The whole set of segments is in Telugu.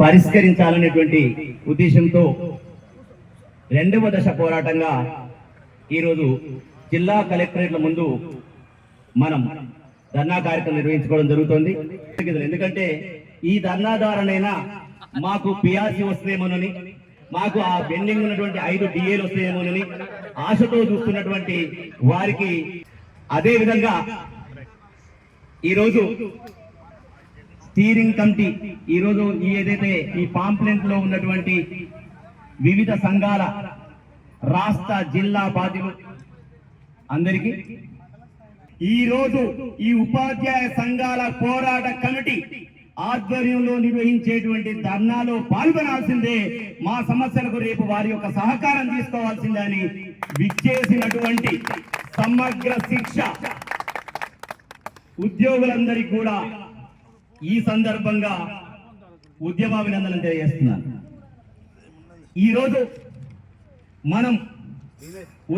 పరిష్కరించాలనేటువంటి ఉద్దేశంతో రెండవ దశ పోరాటంగా ఈరోజు జిల్లా కలెక్టరేట్ల ముందు మనం ధర్నా కార్యక్రమం నిర్వహించుకోవడం జరుగుతోంది. ఎందుకంటే ఈ ధర్నా ద్వారానైనా మాకు పిఆర్సీ వస్తేమోనని మాకు ఆ పెండింగ్ ఉన్నటువంటి ఐదు డిఏలు వస్తాయేమోనని ఆశతో చూస్తున్నటువంటి వారికి అదే విధంగా ఈరోజు స్టీరింగ్ కమిటీ ఈరోజు ఈ ఏదైతే ఈ పాంప్లెంట్లో ఉన్నటువంటి వివిధ సంఘాల రాష్ట్ర జిల్లా బాధ్యులు అందరికీ ఈరోజు ఈ ఉపాధ్యాయ సంఘాల పోరాట కమిటీ ఆధ్వర్యంలో నిర్వహించేటువంటి ధర్నాలో పాల్గొనాల్సిందే. మా సమస్యలకు రేపు వారి యొక్క సహకారం తీసుకోవాల్సిందే అని విచ్చేసినటువంటి సమగ్ర శిక్ష ఉద్యోగులందరికీ కూడా ఈ సందర్భంగా ఉద్యమాభినందనలు తెలియజేస్తున్నాను. ఈరోజు మనం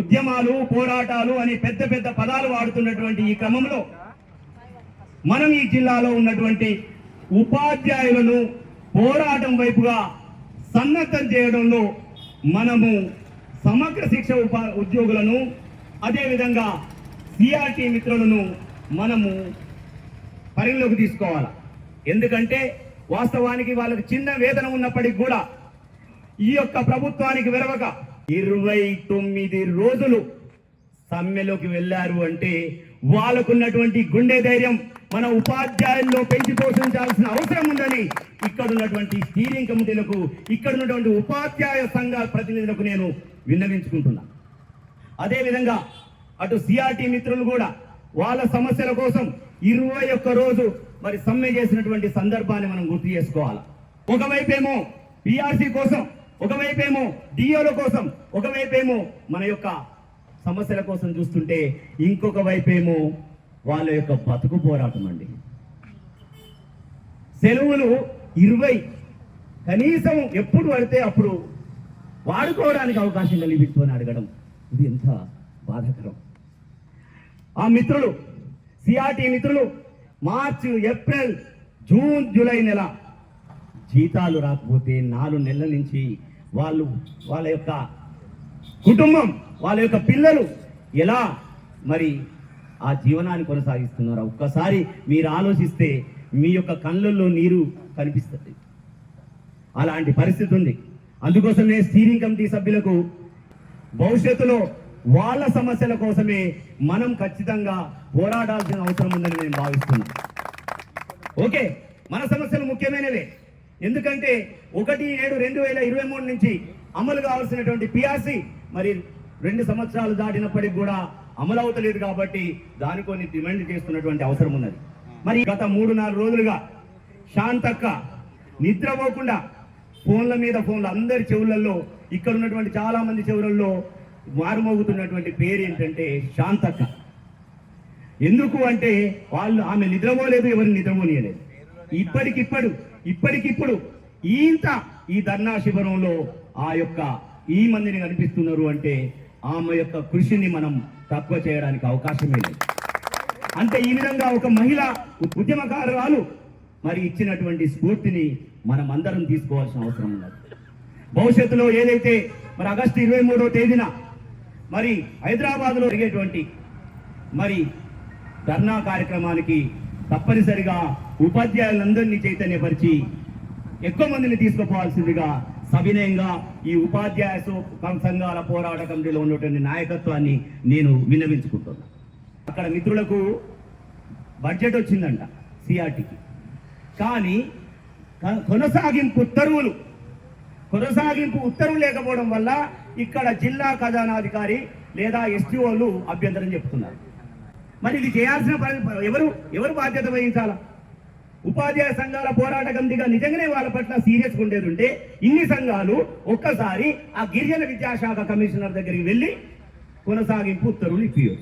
ఉద్యమాలు పోరాటాలు అని పెద్ద పెద్ద పదాలు వాడుతున్నటువంటి ఈ క్రమంలో మనం ఈ జిల్లాలో ఉన్నటువంటి ఉపాధ్యాయులను పోరాటం వైపుగా సన్నద్ధం చేయడంలో మనము సమగ్ర శిక్ష ఉపా ఉద్యోగులను అదేవిధంగా సిఆర్టీ మిత్రులను మనము పరిగణలోకి తీసుకోవాలి. ఎందుకంటే వాస్తవానికి వాళ్ళకి చిన్న వేతనం ఉన్నప్పటికీ కూడా ఈ యొక్క ప్రభుత్వానికి విరవక ఇరవై తొమ్మిది రోజులు సమ్మెలోకి వెళ్ళారు అంటే వాళ్ళకున్నటువంటి గుండె ధైర్యం మన ఉపాధ్యాయుల్లో పెంచి పోషించాల్సిన అవసరం ఉందని ఇక్కడ ఉన్నటువంటి స్టీరింగ్ కమిటీలకు ఇక్కడ ఉన్నటువంటి ఉపాధ్యాయ సంఘాల ప్రతినిధులకు నేను విన్నవించుకుంటున్నా. అదేవిధంగా అటు సిఆర్టీ మిత్రులు కూడా వాళ్ళ సమస్యల కోసం ఇరవై ఒక్క రోజు మరి సమ్మె చేసినటువంటి సందర్భాన్ని మనం గుర్తు చేసుకోవాలి. ఒకవైపేమో పిఆర్సీ కోసం ఒకవైపేమో డిఓల కోసం ఒకవైపేమో మన యొక్క సమస్యల కోసం చూస్తుంటే ఇంకొక వైపేమో వాళ్ళ యొక్క బతుకు పోరాటం అండి. సెలవులు ఇరవై. కనీసం ఎప్పుడు పడితే అప్పుడు వాడుకోవడానికి అవకాశం కలిగిస్తూ అడగడం. ఇది ఎంత బాధాకరం. ఆ మిత్రులు సిఆర్టీ మిత్రులు మార్చి ఏప్రిల్ జూన్ జూలై నెల జీతాలు రాకపోతే నాలుగు నెలల నుంచి వాళ్ళు వాళ్ళ యొక్క కుటుంబం వాళ్ళ యొక్క పిల్లలు ఎలా మరి ఆ జీవనాన్ని కొనసాగిస్తున్నారు. ఒక్కసారి మీరు ఆలోచిస్తే మీ యొక్క కళ్ళల్లో నీరు కనిపిస్తుంది. అలాంటి పరిస్థితి ఉంది. అందుకోసమే స్టీరింగ్ కమిటీ సభ్యులకు భవిష్యత్తులో వాళ్ళ సమస్యల కోసమే మనం ఖచ్చితంగా పోరాడాల్సిన అవసరం ఉందని నేను భావిస్తున్నాను. ఓకే మన సమస్యలు ముఖ్యమైనవే. ఎందుకంటే ఒకటి ఏడు రెండు వేల ఇరవై మూడు నుంచి అమలు కావాల్సినటువంటి పిఆర్సి మరి రెండు సంవత్సరాలు దాటినప్పటికి కూడా అమలవుతలేదు కాబట్టి దాని కొన్ని డిమాండ్ చేస్తున్నటువంటి అవసరం ఉన్నది. మరి గత మూడు నాలుగు రోజులుగా శాంతక్క నిద్రపోకుండా ఫోన్ల మీద ఫోన్లు అందరి చెవులలో ఇక్కడ ఉన్నటువంటి చాలా మంది చెవులలో మారుమోగుతున్నటువంటి పేరు ఏంటంటే శాంతక్క. ఎందుకు అంటే వాళ్ళు ఆమె నిద్రపోలేదు ఎవరిని నిద్రపోనియలేదు ఇప్పటికిప్పుడు ఇప్పటికిప్పుడు ఇంత ఈ ధర్నా శిబిరంలో ఆ యొక్క ఈ మందిని కనిపిస్తున్నారు అంటే ఆమె యొక్క కృషిని మనం తక్కువ చేయడానికి అవకాశమే లేదు. అంటే ఈ విధంగా ఒక మహిళ ఉద్యమకారురాలు మరి ఇచ్చినటువంటి స్ఫూర్తిని మనం అందరం తీసుకోవాల్సిన అవసరం ఉన్నది. భవిష్యత్తులో ఏదైతే మరి ఆగస్టు ఇరవై మూడో తేదీన మరి హైదరాబాద్లో జరిగేటువంటి మరి ధర్నా కార్యక్రమానికి తప్పనిసరిగా ఉపాధ్యాయులందరినీ చైతన్యపరిచి ఎక్కువ మందిని తీసుకుపోవాల్సిందిగా సవినయంగా ఈ ఉపాధ్యాయ సంఘాల పోరాట కమిటీలో ఉన్నటువంటి నాయకత్వాన్ని నేను విన్నవించుకుంటున్నాను అక్కడ మిత్రులకు బడ్జెట్ వచ్చిందంట సిఆర్టీకి కానీ కొనసాగింపు ఉత్తర్వులు కొనసాగింపు ఉత్తర్వులు లేకపోవడం వల్ల ఇక్కడ జిల్లా ఖజానాధికారి లేదా ఎస్టీఓలు అభ్యంతరం చెప్తున్నారు. మరి ఇది చేయాల్సిన ఎవరు ఎవరు బాధ్యత వహించాలా? ఉపాధ్యాయ సంఘాల పోరాట కమిటీగా నిజంగానే వాళ్ళ పట్ల సీరియస్గా ఉండేది ఉంటే ఇన్ని సంఘాలు ఒక్కసారి ఆ గిరిజన విద్యాశాఖ కమిషనర్ దగ్గరికి వెళ్ళి కొనసాగింపు ఉత్తర్వులు ఇప్పించు